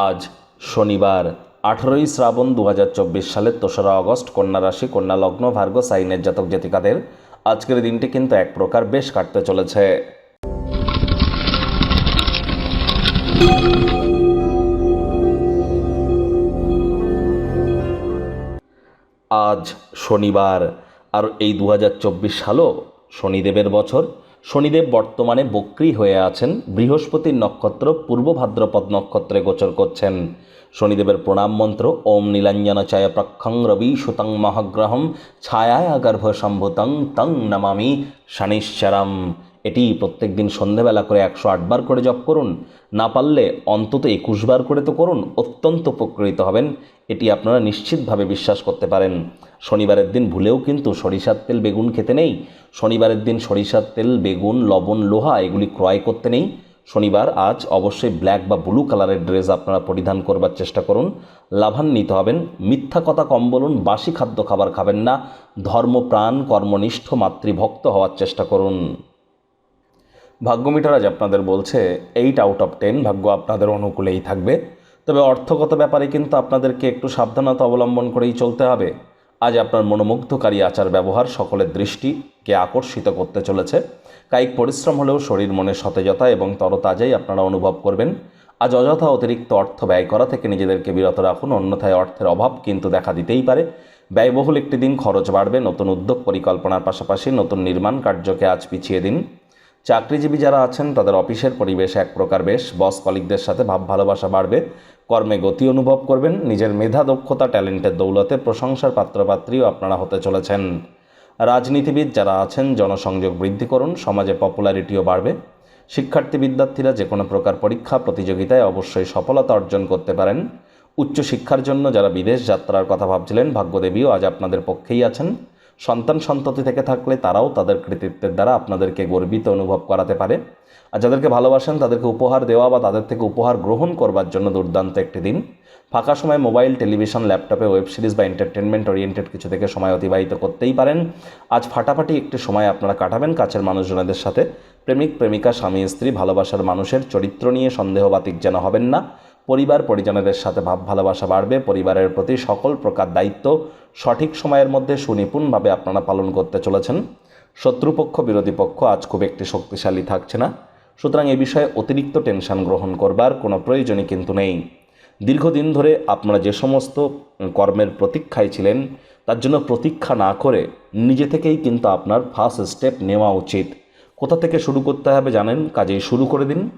আজ শনিবার, আঠেরোই শ্রাবণ দু হাজার চব্বিশ সালের তেসরা অগস্ট কন্যা রাশি, কন্যা লগ্ন, ভার্গ, সাইনের জাতক জাতিকাদের আজকের দিনটি কিন্তু এক প্রকার বেশ কাটতে চলেছে। আজ শনিবার, আর এই দু হাজার চব্বিশ সালও শনিদেবের বছর। শনিদেব বর্তমানে বক্রি হয়ে আছেন। বৃহস্পতির নক্ষত্র পূর্ব ভাদ্রপদ নক্ষত্রে গোচর করছেন। শনিদেবের প্রণাম মন্ত্র, ওম নীলাঞ্জন চায় প্রক্ষং রবি সুতং মহাগ্রহম, ছায়ায় গর্ভ সম্ভুতং তং নমামি শনিশ্চরম। এটি প্রত্যেক দিন সন্ধেবেলা করে একশো আটবার করে জপ করুন। না পারলে অন্তত একুশ বার করে তো করুন। অত্যন্ত উপকৃত হবেন। এটি আপনারা নিশ্চিতভাবে বিশ্বাস করতে পারেন। শনিবারের দিন ভুলেও কিন্তু সরিষার তেল, বেগুন খেতে নেই। শনিবারের দিন সরিষার তেল, বেগুন, লবণ, লোহা এগুলি ক্রয় করতে নেই। শনিবার আজ অবশ্যই ব্ল্যাক বা ব্লু কালারের ড্রেস আপনারা পরিধান করবার চেষ্টা করুন। লাভান্বিত হবেন। মিথ্যা কথা কম বলুন। বাসি খাদ্য খাবার খাবেন না। ধর্মপ্রাণ, কর্মনিষ্ঠ, মাতৃভক্ত হওয়ার চেষ্টা করুন। ভাগ্যমিটার আজ আপনাদের বলছে এইট আউট অফ টেন ভাগ্য আপনাদের অনুকূলেই থাকবে। তবে অর্থগত ব্যাপারে কিন্তু আপনাদেরকে একটু সাবধানতা অবলম্বন করেই চলতে হবে। আজ আপনার মনোমুগ্ধকারী আচার ব্যবহার সকলের দৃষ্টিকে আকর্ষিত করতে চলেছে। কায়িক পরিশ্রম হলেও শরীর মনে সতেজতা এবং তরতাজাই আপনারা অনুভব করবেন। আজ অযথা অতিরিক্ত অর্থ ব্যয় করা থেকে নিজেদেরকে বিরত রাখুন, অন্যথায় অর্থের অভাব কিন্তু দেখা দিতেই পারে। ব্যয়বহুল একটি দিন খরচ বাড়বে, নতুন উদ্যোগ পরিকল্পনার পাশাপাশি নতুন নির্মাণ কার্যকে আজ পিছিয়ে দিন। চাকরিজীবী যারা আছেন, তাদের অফিসের পরিবেশ এক প্রকার বেশ। বস কলিকদের সাথে ভাব ভালোবাসা বাড়বে। কর্মে গতি অনুভব করবেন। নিজের মেধা, দক্ষতা, ট্যালেন্টের দৌলতে প্রশংসার পাত্রপাত্রীও আপনারা হতে চলেছেন। রাজনীতিবিদ যারা আছেন, জনসংযোগ বৃদ্ধি করুন, সমাজে পপুলারিটিও বাড়বে। শিক্ষার্থী বিদ্যার্থীরা যে কোনো প্রকার পরীক্ষা, প্রতিযোগিতায় অবশ্যই সফলতা অর্জন করতে পারেন। উচ্চশিক্ষার জন্য যারা বিদেশ যাত্রার কথা ভাবছিলেন, ভাগ্যদেবীও আজ আপনাদের পক্ষেই আছেন। সন্তান সন্ততি থেকে থাকলে তারাও তাদের কৃতিত্বের দ্বারা আপনাদেরকে গর্বিত অনুভব করাতে পারে। আর যাদেরকে ভালোবাসেন, তাদেরকে উপহার দেওয়া বা তাদের থেকে উপহার গ্রহণ করবার জন্য দুর্দান্ত একটি দিন। ফাঁকা সময় মোবাইল, টেলিভিশন, ল্যাপটপে ওয়েব সিরিজ বা এন্টারটেনমেন্ট ওরিয়েন্টেড কিছু থেকে সময় অতিবাহিত করতেই পারেন। আজ ফাটাফাটি একটি সময় আপনারা কাটাবেন কাছের মানুষজনদের সাথে। প্রেমিক, প্রেমিকা, স্বামী, স্ত্রী, ভালোবাসার মানুষের চরিত্র নিয়ে সন্দেহবাতিক যেন হবেন না। পরিবার, পরিজনদের সাথে ভাব, ভালোবাসা বাড়বে। পরিবারের প্রতি সকল প্রকার দায়িত্ব সঠিক সময়ের মধ্যে সুনিপুণভাবে আপনারা পালন করতে চলেছেন। শত্রুপক্ষ, বিরোধী পক্ষ আজ খুব একটি শক্তিশালী থাকছে না। সুতরাং এ বিষয়ে অতিরিক্ত টেনশন গ্রহণ করবার কোনো প্রয়োজনই কিন্তু নেই। দীর্ঘদিন ধরে আপনারা যে সমস্ত কর্মের প্রতীক্ষায় ছিলেন, তার জন্য প্রতীক্ষা না করে নিজে থেকেই কিন্তু আপনার ফার্স্ট স্টেপ নেওয়া উচিত। কোথা থেকে শুরু করতে হবে জানেন? কাজেই শুরু করে দিন।